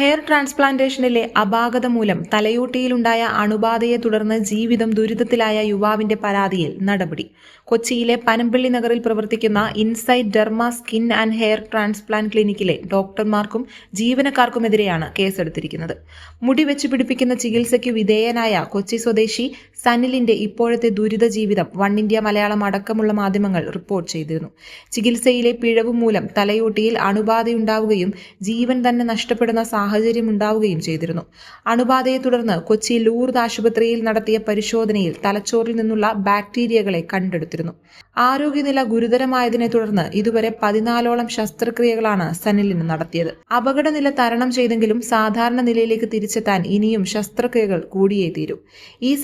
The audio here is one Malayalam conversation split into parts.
ഹെയർ ട്രാൻസ്പ്ലാന്റേഷനിലെ അപാകത മൂലം തലയോട്ടിയിലുണ്ടായ അണുബാധയെ തുടർന്ന് ജീവിതം ദുരിതത്തിലായ യുവാവിന്റെ പരാതിയിൽ നടപടി. കൊച്ചിയിലെ പനമ്പള്ളി നഗറിൽ പ്രവർത്തിക്കുന്ന insight derma skin and hair transplant ക്ലിനിക്കിലെ ഡോക്ടർമാർക്കും ജീവനക്കാർക്കുമെതിരെയാണ് കേസെടുത്തിരിക്കുന്നത്. മുടി വെച്ച് പിടിപ്പിക്കുന്ന ചികിത്സയ്ക്ക് വിധേയനായ കൊച്ചി സ്വദേശി സനിലിന്റെ ഇപ്പോഴത്തെ ദുരിത ജീവിതം വൺ ഇന്ത്യ മലയാളം അടക്കമുള്ള മാധ്യമങ്ങൾ റിപ്പോർട്ട് ചെയ്തിരുന്നു. ചികിത്സയിലെ പിഴവ് മൂലം തലയോട്ടിയിൽ അണുബാധയുണ്ടാവുകയും ജീവൻ തന്നെ നഷ്ടപ്പെടുന്ന സാഹചര്യം ഉണ്ടാവുകയും ചെയ്തിരുന്നു. അണുബാധയെ തുടർന്ന് കൊച്ചി ലൂർദ് ആശുപത്രിയിൽ നടത്തിയ പരിശോധനയിൽ തലച്ചോറിൽ നിന്നുള്ള ബാക്ടീരിയകളെ കണ്ടെടുത്തിരുന്നു. ആരോഗ്യനില ഗുരുതരമായതിനെ തുടർന്ന് ഇതുവരെ പതിനാലോളം ശസ്ത്രക്രിയകളാണ് സനിലിന് നടത്തിയത്. അപകടനില തരണം ചെയ്തെങ്കിലും സാധാരണ നിലയിലേക്ക് തിരിച്ചെത്താൻ ഇനിയും ശസ്ത്രക്രിയകൾ കൂടിയേ തീരൂ. ഈ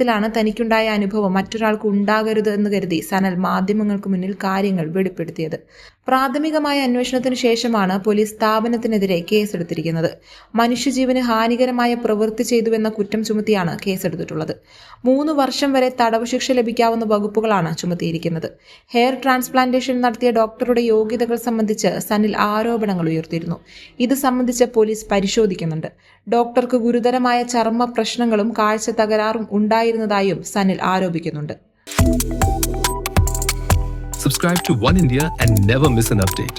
സാഹചര്യത്തിലാണ് തനിക്കുണ്ടായ അനുഭവം മറ്റൊരാൾക്ക് ഉണ്ടാകരുത് എന്ന് കരുതി സനൽ മാധ്യമങ്ങൾക്ക് മുന്നിൽ കാര്യങ്ങൾ വെളിപ്പെടുത്തിയത്. പ്രാഥമികമായ അന്വേഷണത്തിന് ശേഷമാണ് പോലീസ് സ്ഥാപനത്തിനെതിരെ കേസെടുത്തിരിക്കുന്നത്. മനുഷ്യജീവന് ഹാനികരമായ പ്രവൃത്തി ചെയ്തുവെന്ന കുറ്റം ചുമത്തിയാണ് കേസെടുത്തിട്ടുള്ളത്. മൂന്ന് വർഷം വരെ തടവ് ശിക്ഷ ലഭിക്കാവുന്ന വകുപ്പുകളാണ് ചുമത്തിയിരിക്കുന്നത്. ഹെയർ ട്രാൻസ്പ്ലാന്റേഷൻ നടത്തിയ ഡോക്ടറുടെ യോഗ്യതകൾ സംബന്ധിച്ച് സനിൽ ആരോപണങ്ങൾ ഉയർത്തിയിരുന്നു. ഇത് സംബന്ധിച്ച് പോലീസ് പരിശോധിക്കുന്നുണ്ട്. ഡോക്ടർക്ക് ഗുരുതരമായ ചർമ്മ പ്രശ്നങ്ങളും കാഴ്ച തകരാറും ഉണ്ടായിരുന്നതായും Sanil ആരോപിക്കുന്നുണ്ട്. Subscribe to One India and never miss an update